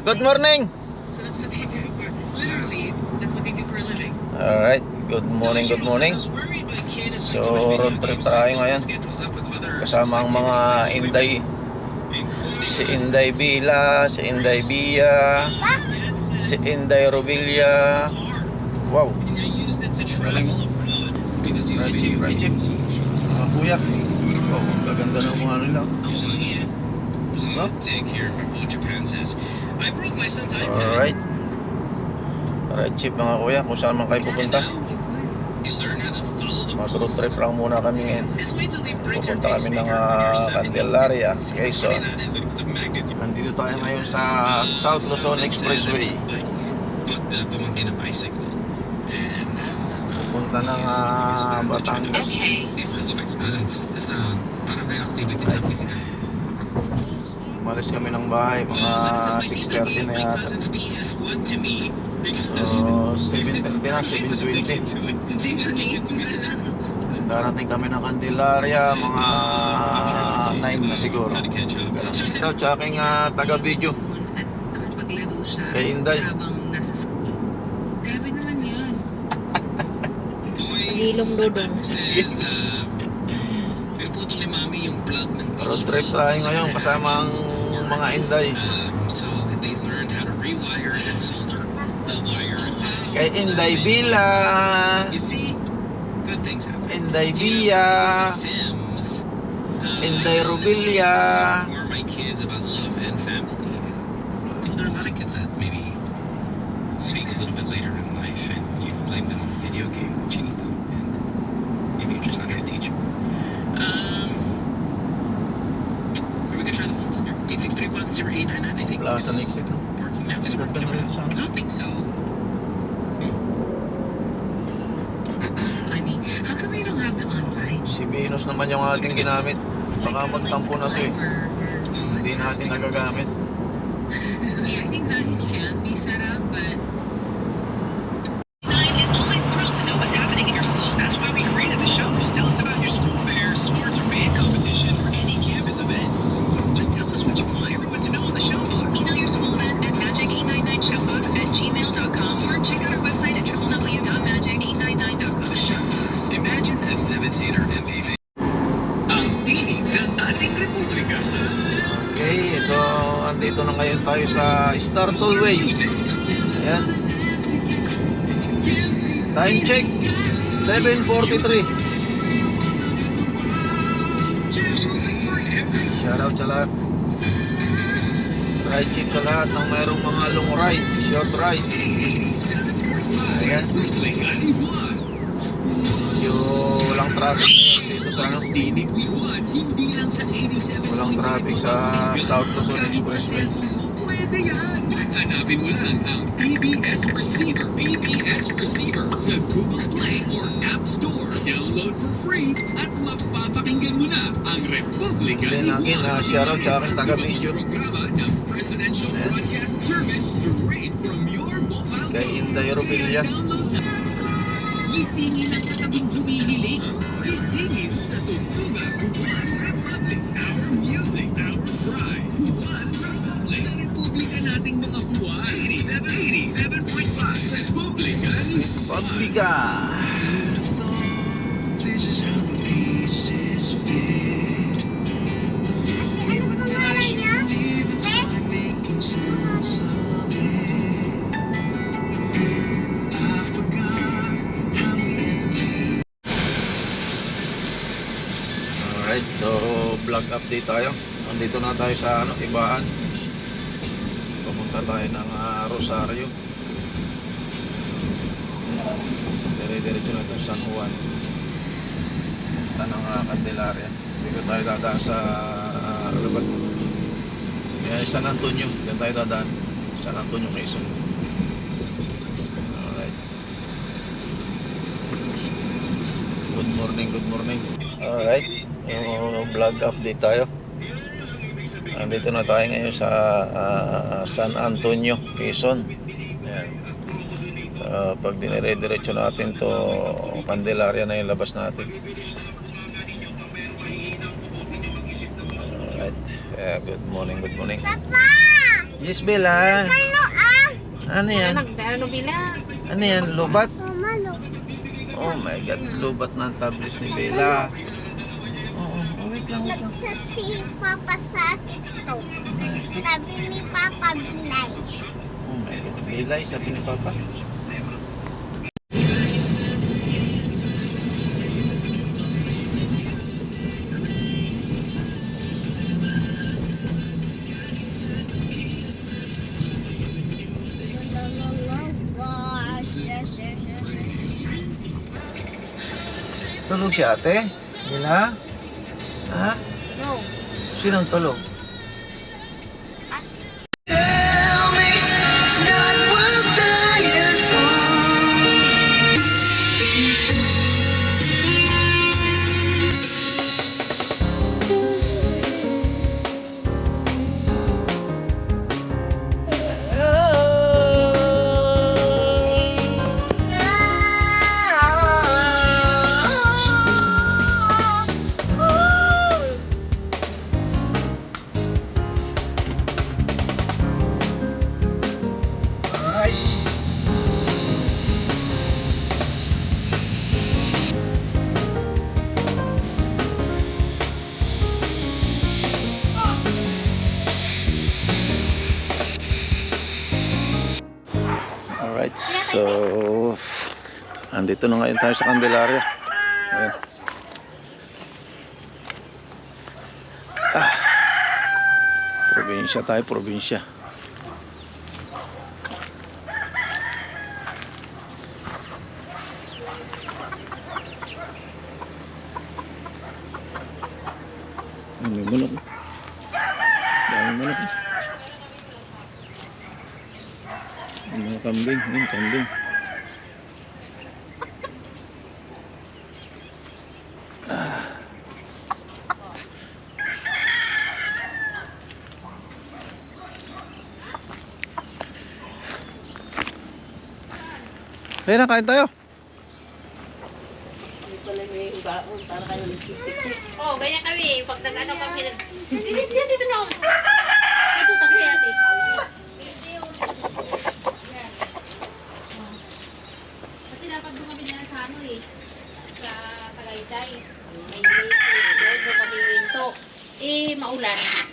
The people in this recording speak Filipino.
Good morning. So that's what they do for literally. That's what they do for a living. Alright. Good morning, good morning. So, road trip tayo ngayon. Kasama ang mga Inday. Si Inday Bila, si Inday Bia, si Inday Rovilla. Wow. Raji, Raji. Mga kuya. Oh, gaganda ng mga nila. Huh? Alright. Alright, chip mga kuya. Kung saan man kayo pupunta. Mag road trip lang muna kami ngayon. Pupunta kami ng uh, Candelaria, Quezon. Nandito tayo ngayon sa South Luzon Expressway. Pupunta ng uh, Batangas. Umalis kami ng bahay, mga 6.30 na yata. So, 7.30 na, 7.20. Darating kami ng Candelaria, mga 9 na siguro. Ganun. Sa aking uh. At nakapaglaro siya Kay Inday. Grabe naman yun. Ilong dodong. Pinuputol ni Mami yung plug ng Road trip tayo ngayon kasama ang mga Inday. Kay Inday happen. Inday Sims. Uh, Inday Rovilla. More my kids about love and family. And there are a lot of kids that maybe speak a little bit later in life, and you've blamed them on the video game, Chinito, and maybe you're just not going to teach them or we could try the phones. Here, 8631-0899, I think. Plaza is Nixit. working now. Is it working now? I don't think so. I mean, how come we don't have the online? Si Venus naman yung ating ginamit. Baka magtampo na to eh. Hindi natin nagagamit. Yeah, I think that can be set up, but so andito na ngayon tayo sa Star Tollway. Ayan. Time check, 7.43. Shoutout sa lahat. Ride check sa lahat ng mayroong mga long ride, short ride. Ayan. Yung walang traffic dito sa ano. Tinig ni Juan, hindi lang sa 87. Walang traffic sa South Luzon Expressway. Pwede yan! Hanapin mo lang ang PBS Receiver. PBS Receiver. Sa Google Play or App Store. Download for free at mapapakinggan mo na ang Republika Then ni again, uh, shoutout sa aking taga-video. Programa ng Presidential Ayan. Broadcast Service straight from your mobile Kay phone. Inday Rovilla. Download na. Gisingin ang katabing humihiling. Came. Alright, so vlog update tayo. Nandito na tayo sa ano, Ibaan. Pumunta tayo ng ah, Rosario. Dire-diretso na ito sa San Juan. Punta ng uh, Candelaria. Dito tayo dadaan sa uh, ano? Yan, San Antonio. Diyan tayo dadaan. San Antonio, Quezon. Alright. Good morning, good morning. Alright, yung vlog update tayo. Nandito na tayo ngayon sa ah, San Antonio, Quezon. Ah, pag dinire-diretso natin to Candelaria na yung labas natin. Alright. Yeah, good morning, good morning. Papa! Yes, Bella. Ano ah? Ano yan? Nagdano bila. Ano yan? Lubat? Mama, look. Oh my God. Lubat ng tablet ni Bella. Oh, lang, lang. Nagsa si Papa sa ito. Sabi ni Papa Bilay. Oh my God. Bella, sabi ni Papa. Tulog si ate? Bella? Ha? No. Sinong tulog? Alright, so andito na ngayon tayo sa Candelaria. Ayan. Ah. Probinsya tayo, probinsya. Ang mga kambing, yung kambing. Kaya na, kain tayo. Oh, ganyan kami. Pag nag-ano kami. Dito, dito, na. Dito, Ular.